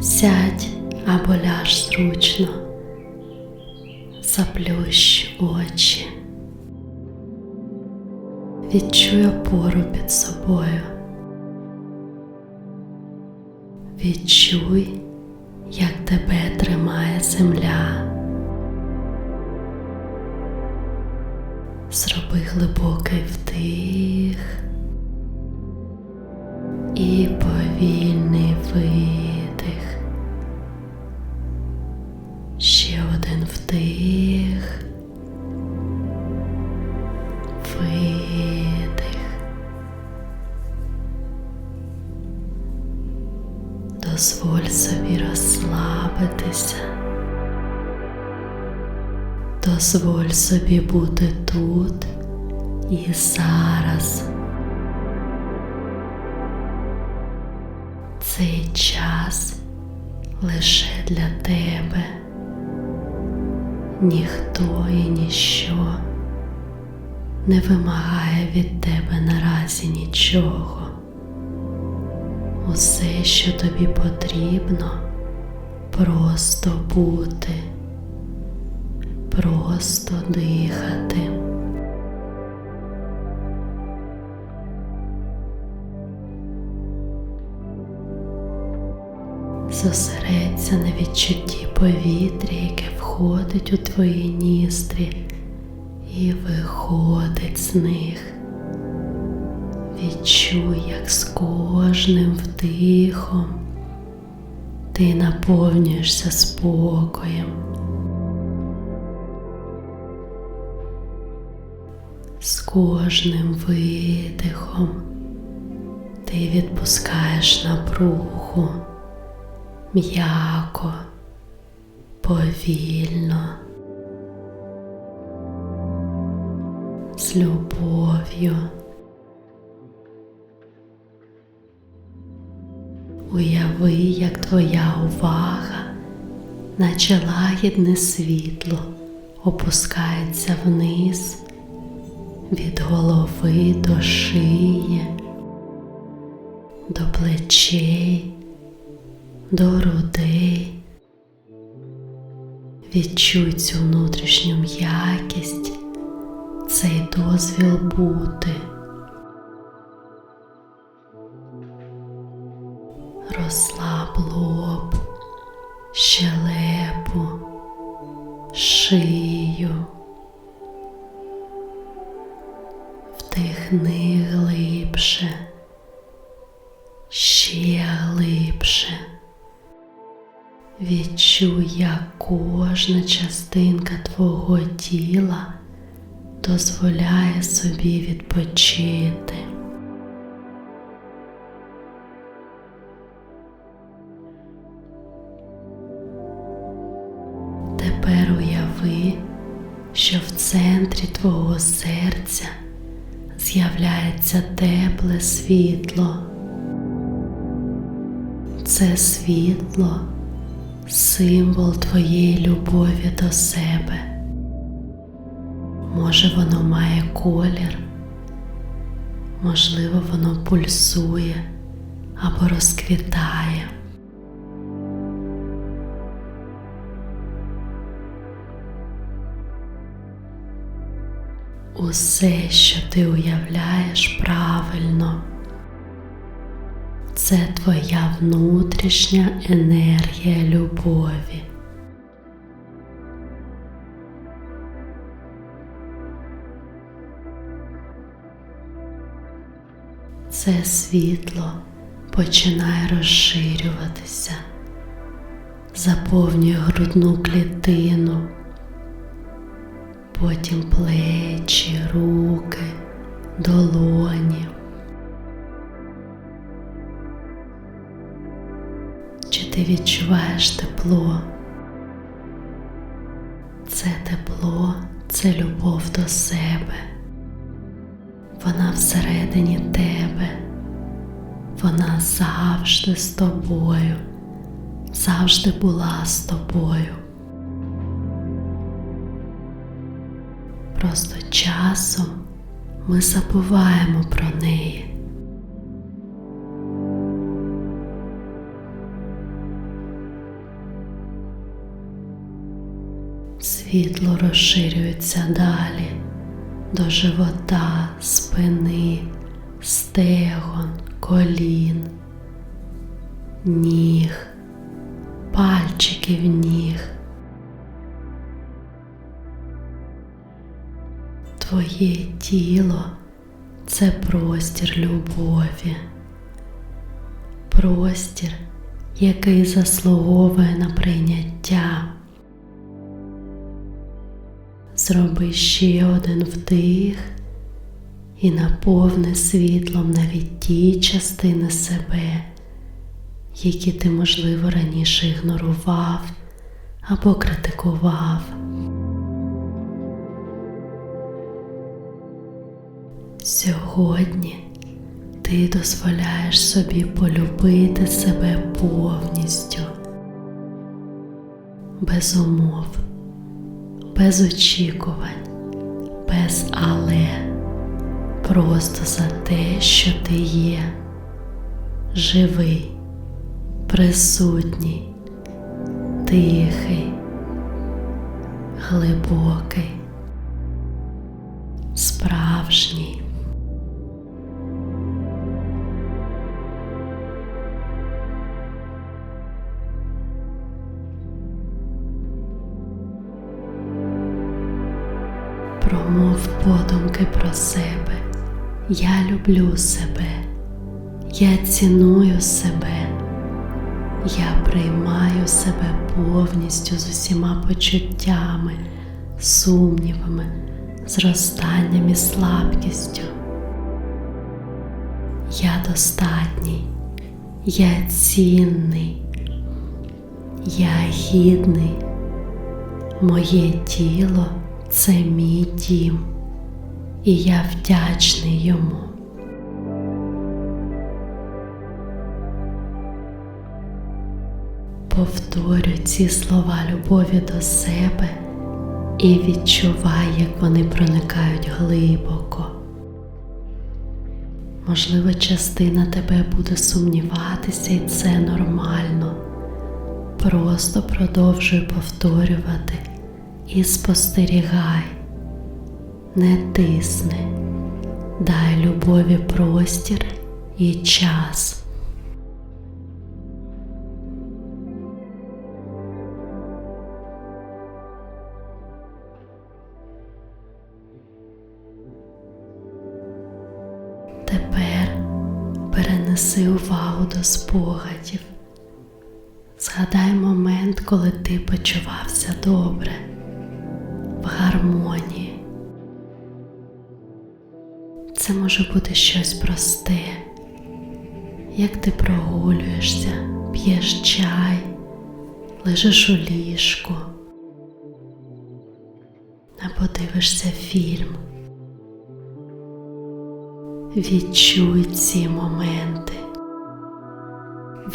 Сядь або ляж зручно, заплющ очі, відчуй опору під собою, відчуй, як тебе тримає земля. Зроби глибокий вдих. І повільний собі бути тут і зараз. Цей час лише для тебе, ніхто і ніщо не вимагає від тебе наразі нічого. Усе, що тобі потрібно, просто бути просто дихати. Зосередься на відчутті повітря, яке входить у твої ністрі і виходить з них. Відчуй, як з кожним вдихом ти наповнюєшся спокоєм. З кожним видихом. Ти відпускаєш напругу м'яко, повільно, з любов'ю. Уяви, як твоя увага, наче лагідне світло, опускається вниз від голови до шиї, до плечей, до грудей. Відчуй цю внутрішню м'якість, цей дозвіл бути. Розслаб лоб, щелепу, шию. Вдихни глибше, ще глибше. Відчуй, як кожна частинка твого тіла дозволяє собі відпочити. Тепер уяви, що в центрі твого серця з'являється тепле світло. Це світло символ твоєї любові до себе. Може, воно має колір, можливо, воно пульсує або розквітає. Усе, що ти уявляєш правильно, це твоя внутрішня енергія любові. Це світло починає розширюватися, заповнює грудну клітину потім плечі, руки, долоні. Чи ти відчуваєш тепло? Це тепло, це любов до себе. Вона всередині тебе, вона завжди з тобою, завжди була з тобою. Просто часом ми забуваємо про неї. Світло розширюється далі до живота, спини, стегон, колін, ніг, пальчиків ніг. Твоє тіло це простір любові, простір, який заслуговує на прийняття. Зроби ще один вдих і наповни світлом навіть ті частини себе, які ти, можливо, раніше ігнорував або критикував. Сьогодні ти дозволяєш собі полюбити себе повністю, без умов, без очікувань, без але, просто за те, що ти є, живий, присутній, тихий, глибокий, справжній. Подумки про себе. Я люблю себе, я ціную себе, я приймаю себе повністю з усіма почуттями, сумнівами, зростанням і слабкістю. Я достатній, я цінний, я гідний, моє тіло це мій дім, і я вдячний йому. Повторю ці слова любові до себе і відчувай, як вони проникають глибоко. Можливо, частина тебе буде сумніватися, і це нормально. Просто продовжуй повторювати і спостерігай, не тисни, дай любові простір і час. Тепер перенеси увагу до спогадів. Згадай момент, коли ти почувався добре, в гармонії. Це може бути щось просте, як ти прогулюєшся, п'єш чай, лежиш у ліжку, або дивишся фільм. Відчуй ці моменти.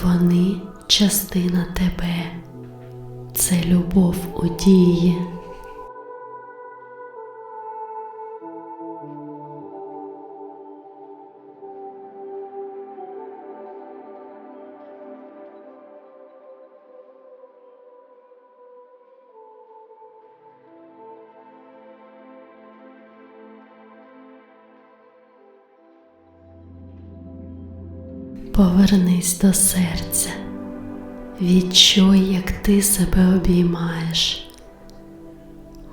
Вони частина тебе, це любов у дії. Повернись до серця, відчуй, як ти себе обіймаєш.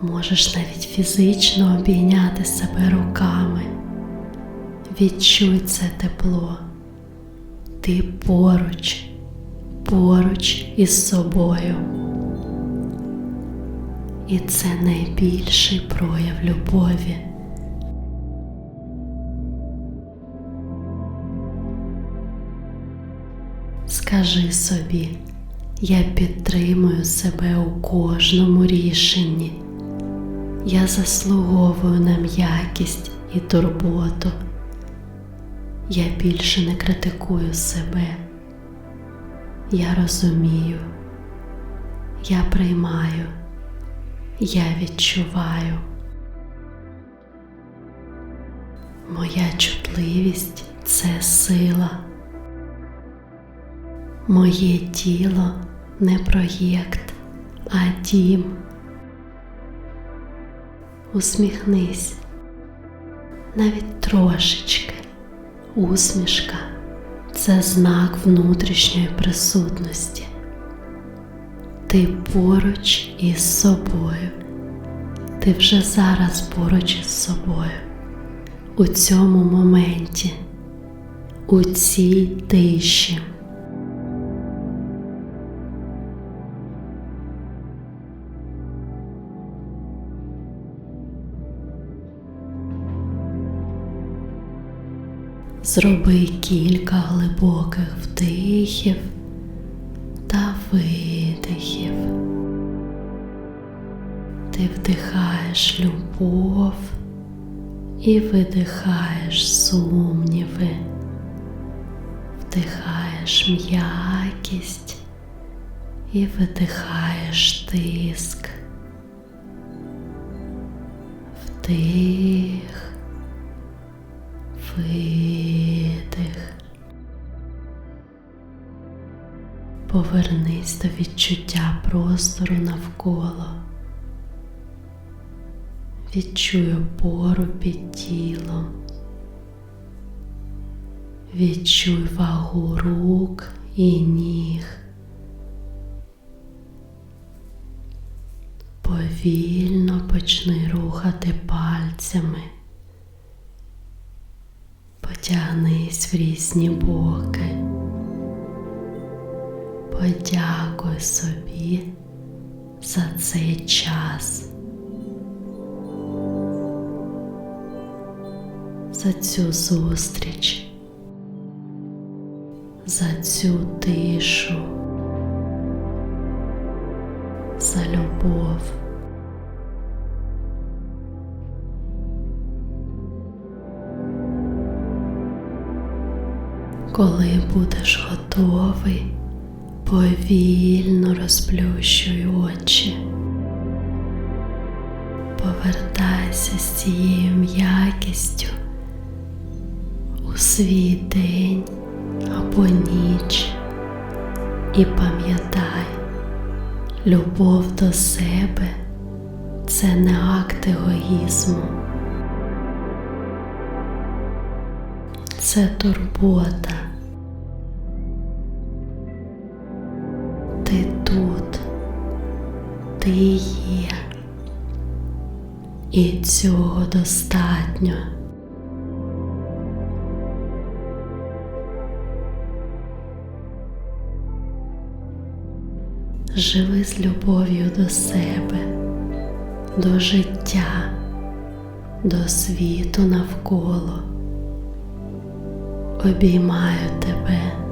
Можеш навіть фізично обійняти себе руками. Відчуй це тепло. Ти поруч, поруч із собою. І це найбільший прояв любові. Скажи собі, я підтримую себе у кожному рішенні. Я заслуговую на м'якість і турботу. Я більше не критикую себе. Я розумію, я приймаю, я відчуваю. Моя чутливість це сила. Моє тіло не проєкт, а дім. Усміхнись, навіть трошечки. Усмішка це знак внутрішньої присутності. Ти поруч із собою. Ти вже зараз поруч із собою. У цьому моменті, у цій тиші. Зроби кілька глибоких вдихів та видихів. Ти вдихаєш любов і видихаєш сумніви, вдихаєш м'якість і видихаєш тиск. Вдих, видих. Повернись до відчуття простору навколо. Відчуй опору під тілом. Відчуй вагу рук і ніг. Повільно почни рухати пальцями. Потягнись в різні боки. Подякуй собі за цей час. за цю зустріч, за цю тишу, за любов. Коли будеш готовий, повільно розплющуй очі. Повертайся з цією м'якістю у свій день або ніч і пам'ятай, любов до себе це не акт егоїзму, це турбота. Ти є, і цього достатньо. Живи з любов'ю до себе, до життя, до світу навколо. Обіймаю тебе.